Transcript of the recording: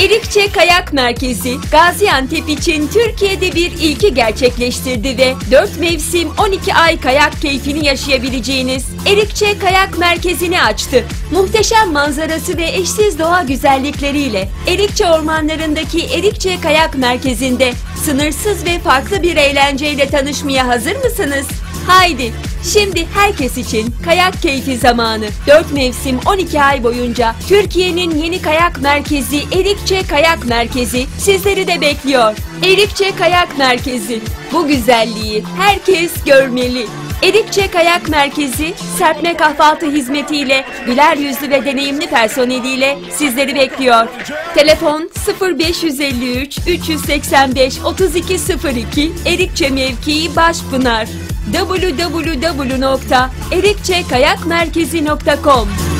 Erikçe Kayak Merkezi, Gaziantep için Türkiye'de bir ilki gerçekleştirdi ve 4 mevsim 12 ay kayak keyfini yaşayabileceğiniz Erikçe Kayak Merkezi'ni açtı. Muhteşem manzarası ve eşsiz doğa güzellikleriyle Erikçe ormanlarındaki Erikçe Kayak Merkezi'nde sınırsız ve farklı bir eğlenceyle tanışmaya hazır mısınız? Haydi şimdi herkes için kayak keyfi zamanı. 4 mevsim 12 ay boyunca Türkiye'nin yeni kayak merkezi Erikçe Kayak Merkezi sizleri de bekliyor. Erikçe Kayak Merkezi. Bu güzelliği herkes görmeli. Erikçe Kayak Merkezi serpme kahvaltı hizmetiyle güler yüzlü ve deneyimli personeliyle sizleri bekliyor. Telefon 0553 385 3202 Erikçe mevkii Başpınar www.erikçekayakmerkezi.com